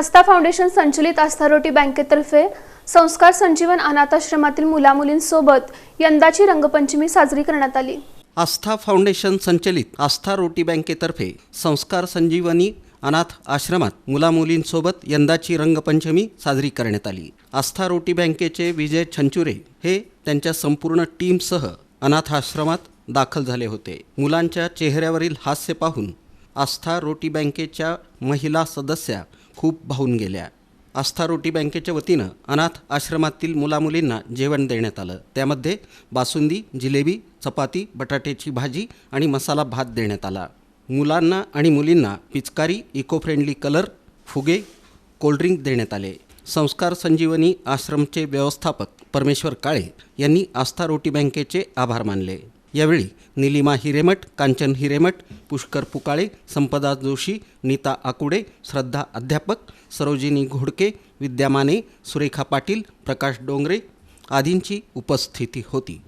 आस्था foundation संचलित आस्था रोटी बँकेतर्फे संस्कार संजीवन अनाथाश्रमातील मुलामुलींसोबत यंदाची रंगपंचमी साजरी करण्यात आली. आस्था फाउंडेशन संचलित आस्था रोटी बँकेतर्फे संस्कार संजीवनी अनाथ आश्रमात मुलामुलींसोबत यंदाची रंगपंचमी साजरी करण्यात आली. आस्था रोटी बँकेचे विजय छंचुरे हे त्यांच्या संपूर्ण टीमसह अनाथ आश्रमात दाखल झाले होते. मुलांच्या चेहऱ्यावरील हास्य पाहून आस्था रोटी बँकेच्या महिला सदस्या खूप भावून गेल्या. आस्था रोटी बँकेच्या वतीनं अनाथ आश्रमातील मुलामुलींना जेवण देण्यात आलं. त्यामध्ये बासुंदी जिलेबी चपाती बटाट्याची भाजी आणि मसाला भात देण्यात आला. मुलांना आणि मुलींना पिचकारी इको फ्रेंडली कलर फुगे कोल्ड्रिंक देण्यात आले. संस्कार संजीवनी आश्रमचे व्यवस्थापक परमेश्वर काळे यांनी आस्था रोटी बँकेचे आभार मानले. यावेळी निलिमा हिरेमठ कांचन हिरेमठ पुष्कर पुकाळे संपदा जोशी नीता आकुडे श्रद्धा अध्यापक सरोजिनी घोडके विद्या माने सुरेखा पाटील प्रकाश डोंगरे आदींची उपस्थिती होती.